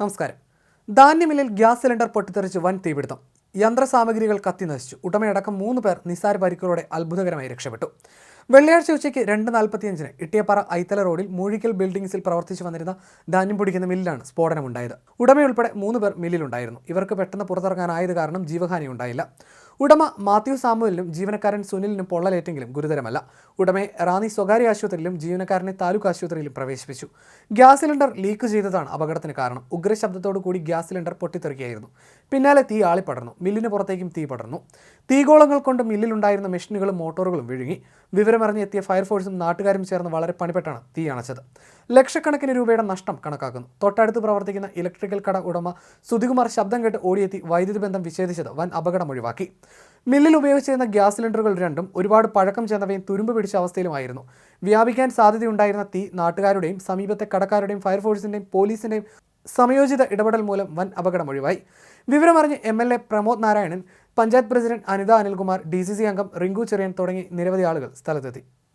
നമസ്കാരം. ധാന്യമില്ലിൽ gas cylinder പൊട്ടിത്തെറിച്ച് വൻ തീപിടുത്തം. യന്ത്രസാമഗ്രികൾ കത്തി നശിച്ചു. ഉടമയടക്കം മൂന്ന് പേർ നിസ്സാര പരിക്കുകളോടെ അത്ഭുതകരമായി രക്ഷപ്പെട്ടു. വെള്ളിയാഴ്ച ഉച്ചയ്ക്ക് രണ്ട് നാൽപ്പത്തിയഞ്ചിന് ഇട്ടിയപ്പാറ ഐത്തല റോഡിൽ മൂഴിക്കൽ ബിൽഡിംഗ്സിൽ പ്രവർത്തിച്ചു വന്നിരുന്ന ധാന്യം പൊടിക്കുന്ന മില്ലിലാണ് സ്ഫോടനമുണ്ടായത്. ഉടമയുൾപ്പെടെ മൂന്ന് പേർ മില്ലിലുണ്ടായിരുന്നു. ഇവർക്ക് പെട്ടെന്ന് പുറത്തിറങ്ങാനായത് കാരണം ജീവഹാനി ഉണ്ടായില്ല. ഉടമ മാത്യു സാമുവലിനും ജീവനക്കാരൻ സുനിലിനും പൊള്ളലേറ്റെങ്കിലും ഗുരുതരമല്ല. ഉടമയെ റാന്നി സ്വകാര്യ ആശുപത്രിയിലും ജീവനക്കാരനെ താലൂക്ക് ആശുപത്രിയിലും പ്രവേശിപ്പിച്ചു. ഗ്യാസ് സിലിണ്ടർ ലീക്ക് ചെയ്തതാണ് അപകടത്തിന് കാരണം. ഉഗ്രശബ്ദത്തോടു കൂടി ഗ്യാസ് സിലിണ്ടർ പൊട്ടിത്തെറിക്കുകയായിരുന്നു. പിന്നാലെ തീ ആളിപ്പടർന്നു. മില്ലിന് പുറത്തേക്കും തീ പടർന്നു. തീഗോളങ്ങൾ കൊണ്ട് മില്ലിലുണ്ടായിരുന്ന മെഷീനുകളും മോട്ടോറുകളും വിഴുങ്ങി. വിവരമറിഞ്ഞെത്തിയ ഫയർഫോഴ്സും നാട്ടുകാരും ചേർന്ന് വളരെ പണിപ്പെട്ടാണ് തീ അണച്ചത്. ലക്ഷക്കണക്കിന് രൂപയുടെ നഷ്ടം കണക്കാക്കുന്നു. തൊട്ടടുത്ത് പ്രവർത്തിക്കുന്ന ഇലക്ട്രിക്കൽ കട ഉടമ സുധികുമാർ ശബ്ദം കേട്ട് ഓടിയെത്തി വൈദ്യുതി ബന്ധം വിച്ഛേദിച്ചത് വൻ അപകടം ഒഴിവാക്കി. മില്ലിൽ ഉപയോഗിച്ചിരുന്ന ഗ്യാസ് സിലിണ്ടറുകൾ രണ്ടും ഒരുപാട് പഴക്കം ചെന്നവയും തുരുമ്പ് പിടിച്ച അവസ്ഥയിലുമായിരുന്നു. വ്യാപിക്കാൻ സാധ്യതയുണ്ടായിരുന്ന തീ നാട്ടുകാരുടെയും സമീപത്തെ കടക്കാരുടെയും ഫയർഫോഴ്സിന്റെയും പോലീസിന്റെയും സമയോചിത ഇടപെടൽ മൂലം വൻ അപകടം ഒഴിവായി വിവരമറിഞ്ഞ് M L A Pramod Narayanan panchayat president Anitha Anilkumar D C C അംഗം റിങ്കു ചെറിയൻ തുടങ്ങി നിരവധി ആളുകൾ സ്ഥലത്തെത്തി.